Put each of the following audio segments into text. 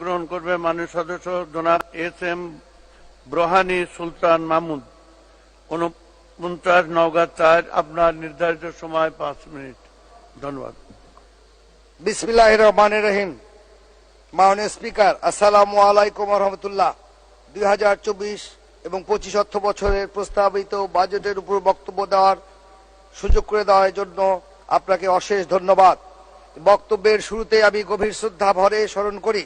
গ্রহণ করবে মাননীয় সদস্য জনাব এস এম ব্রহানি সুলতান মাহমুদ উনপঞ্চাশ নওগাঁ চার, আপনার নির্ধারিত সময় পাঁচ মিনিট। ধন্যবাদ। বিসমিল্লাহ রহমান রহিম। মাননীয় স্পিকার, আসসালামু আলাইকুম রহমতুল্লাহ। দুই হাজার চব্বিশ এবং পঁচিশ অর্থ বছরের প্রস্তাবিত বাজেটের উপর বক্তব্য দেওয়ার সুযোগ করে দেওয়ার জন্য আপনাকে অশেষ ধন্যবাদ। বক্তব্যের শুরুতে আমি গভীর শ্রদ্ধা ভরে স্মরণ করি।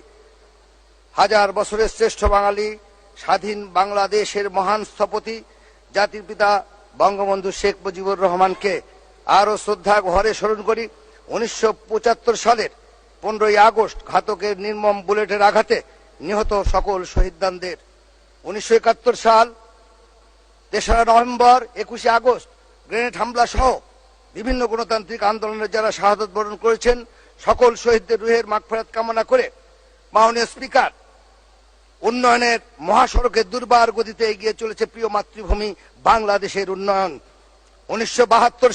হাজার বছরের শ্রেষ্ঠ বাঙালি, স্বাধীন বাংলাদেশের মহান স্থপতি, জাতির পিতা বঙ্গবন্ধু শেখ মুজিবুর রহমানকে আরও শ্রদ্ধা ঘরে স্মরণ করি, উনিশশো পঁচাত্তর সালের পনেরোই আগস্ট ঘাতকের নির্মম বুলেটের আঘাতে নিহত সকল শহীদদানদের। উনিশশো সাল, তেসরা নভেম্বর, একুশে আগস্ট, গ্রেনেড হামলা সহ বিভিন্ন গণতান্ত্রিক আন্দোলনে যারা শাহাদত বরণ করেছেন, সকল শহীদদের রুহের মাগফেরাত কামনা করে মাননীয় স্পিকার উন্নয়নের মহাসড়কে দুর্বার গতিতে এগিয়ে চলেছে প্রিয় মাতৃভূমি বাংলাদেশের উন্নয়ন। উনিশশো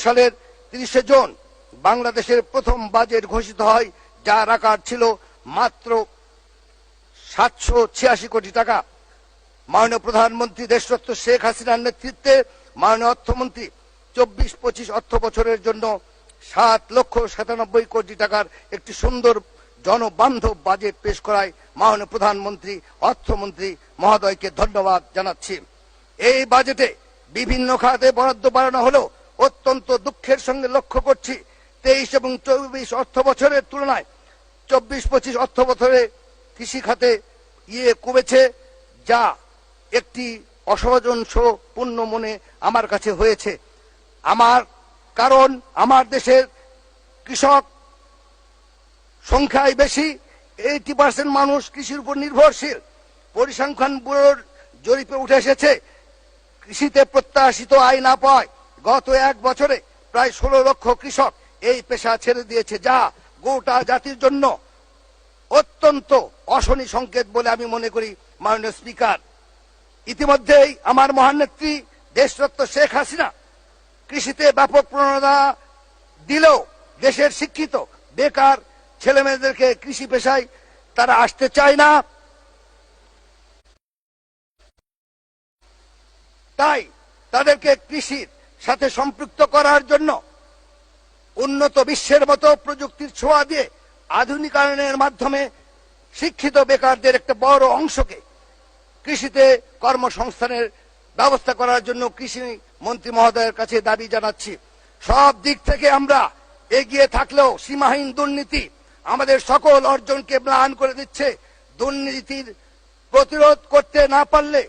সালের তিরিশে জুন বাংলাদেশের প্রথম বাজেট ঘোষিত হয়, যার আকার ছিল মাত্র সাতশো ছিয়াশি কোটি টাকা। মাননীয় প্রধানমন্ত্রী দেশরত্ন শেখ হাসিনার নেতৃত্বে মাননীয় অর্থমন্ত্রী চব্বিশ পঁচিশ অর্থ বছরের জন্য সাত লক্ষ সাতানব্বই কোটি টাকার একটি সুন্দর জনবান্ধব বাজেট পেশ করায় মাননীয় প্রধানমন্ত্রী, অর্থমন্ত্রী মহোদয়কে ধন্যবাদ জানাচ্ছি। এই বাজেটে বিভিন্ন খাতে বরাদ্দ বাড়ানো হলেও অত্যন্ত দুঃখের সঙ্গে লক্ষ্য করছি, তেইশ এবং চব্বিশ অর্থ বছরের তুলনায় চব্বিশ পঁচিশ অর্থ বছরে কৃষি খাতে ইয়ে কমেছে, যা একটি অসহজনপূর্ণ মনে আমার কাছে হয়েছে। আমার কারণ, আমার দেশের কৃষক সংখ্যায় বেশি এইটি পার্সেন্ট মানুষ কৃষির উপর নির্ভরশীল। পরিসংখ্যান ব্যুরোর জরিপে উঠে এসেছে, কৃষিতে প্রত্যাশিত আয় না পায় গত এক বছরে প্রায় ষোলো লক্ষ কৃষক এই পেশা ছেড়ে দিয়েছে, যা গোটা জাতির জন্য অত্যন্ত অশনি সংকেত বলে আমি মনে করি, মাননীয় স্পিকার। ইতিমধ্যেই আমার মহান নেত্রী দেশরত্ন শেখ হাসিনা কৃষিতে ব্যাপক প্রণোদনা দিলেও দেশের শিক্ষিত, বেকার ছেলে মেয়েদেরকে কৃষি পেশায় তারা আসতে চায় না। তাই তাদেরকে কৃষির সাথে সম্পৃক্ত করার জন্য উন্নত বিশ্বের মতো প্রযুক্তির ছোঁয়া দিয়ে আধুনিকায়নের মাধ্যমে শিক্ষিত বেকারদের একটা বড় অংশকে কৃষিতে কর্মসংস্থানের ব্যবস্থা করার জন্য কৃষি মন্ত্রী মহোদয়ের কাছে দাবি জানাচ্ছি। সব দিক থেকে আমরা এগিয়ে থাকলেও সীমাহীন দুর্নীতি আমাদের সকল অর্জনকে ম্লান করে দিচ্ছে। দুর্নীতির প্রতিরোধ করতে না পারলে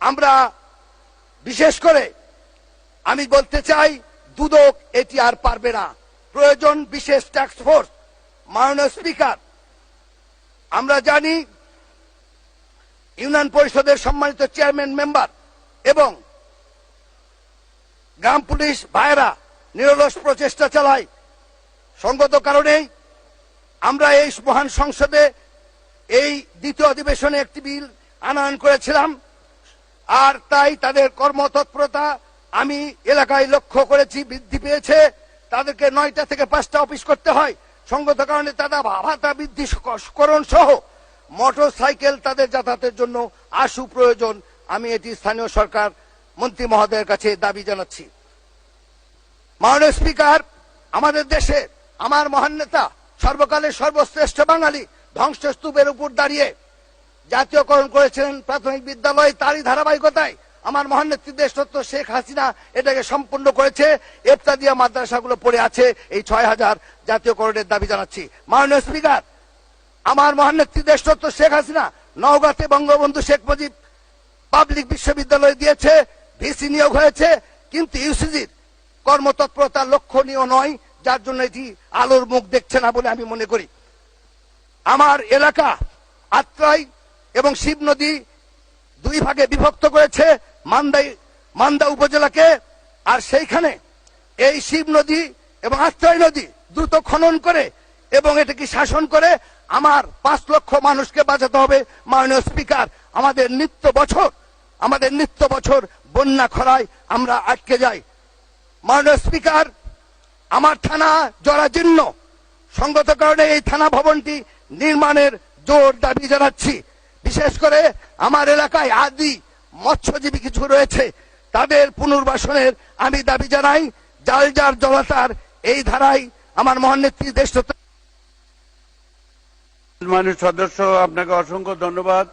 আমরা, বিশেষ করে আমি বলতে চাই, দুদক এটি আর পারবে না। প্রয়োজন বিশেষ ট্যাক্স ফোর্স মাননীয় স্পিকার আমরা জানি, ইউনিয়ন পরিষদের সম্মানিত চেয়ারম্যান মেম্বার এবং গ্রাম পুলিশ ভাইরা নিরলস প্রচেষ্টা চালায়। সঙ্গত কারণেই আমরা এই মহান সংসদে এই দ্বিতীয় অধিবেশনে একটি বিল আনয়ন করেছিলাম, আর তাই তাদের কর্মতৎপরতা আমি এলাকায় লক্ষ্য করেছি, বৃদ্ধি পেয়েছে। তাদেরকে নয়টা থেকে পাঁচটা অফিস করতে হয়। সঙ্গত কারণে তারা ভাতা বৃদ্ধি করণ সহ মোটর সাইকেল তাদের যাতায়াতের জন্য আশু প্রয়োজন। আমি এটি স্থানীয় সরকার মন্ত্রী মহোদয়ের কাছে দাবি জানাচ্ছি। মাননীয় স্পিকার, আমাদের দেশে আমার মহান নেতা সর্বকালের সর্বশ্রেষ্ঠ বাঙালি ধ্বংসস্তূপের উপর দাঁড়িয়ে জাতীয়করণ করেছিলেন প্রাথমিক বিদ্যালয় তারই ধারাবাহিকতায়। আমার মহান নেত্রী দেশরত্ন শেখ হাসিনা এটাকে সম্পূর্ণ করেছে। এফতাদিয়া মাদ্রাসাগুলো পড়ে আছে, এই ছয় হাজার জাতীয়করণের দাবি জানাচ্ছি। মাননীয় স্পিকার, আমার মহান নেত্রী দেশরত্ন শেখ হাসিনা নওগাঁতে বঙ্গবন্ধু শেখ মুজিব পাবলিক বিশ্ববিদ্যালয় দিয়েছে, ভিসি নিয়োগ হয়েছে, কিন্তু ইউসিজির কর্মতৎপরতা লক্ষণীয় নয়। যার জন্য এটি আলোর মুখ দেখছে না বলে আমি মনে করি। আমার এলাকা আত্রাই এবং শিব নদী দুই ভাগে বিভক্ত করেছে মান্দাই, মান্দা উপজেলাকে, আর সেইখানে এই শিব নদী এবং আত্রাই নদী দ্রুত খনন করে এবং এটাকে শাসন করে আমার পাঁচ লক্ষ মানুষকে বাঁচাতে হবে। মাননীয় স্পিকার, আমাদের নিত্য বছর, আমাদের নিত্য বছর বন্যা খরায় আমরা আটকে যাই। মাননীয় স্পিকার আমার থানা জরাজীর্ণ। সঙ্গত কারণে এই থানা ভবনটি নির্মাণের জোর দাবি জানাচ্ছি। বিশেষ করে আমার এলাকায় আদি মৎস্যজীবী কিছু রয়েছে, তাদের পুনর্বাসনের আমি দাবি জানাই। জাল জার জলাতার এই ধারায় আমার মহানেত্রী দেশ মাননীয় সদস্য, আপনাকে অসংখ্য ধন্যবাদ।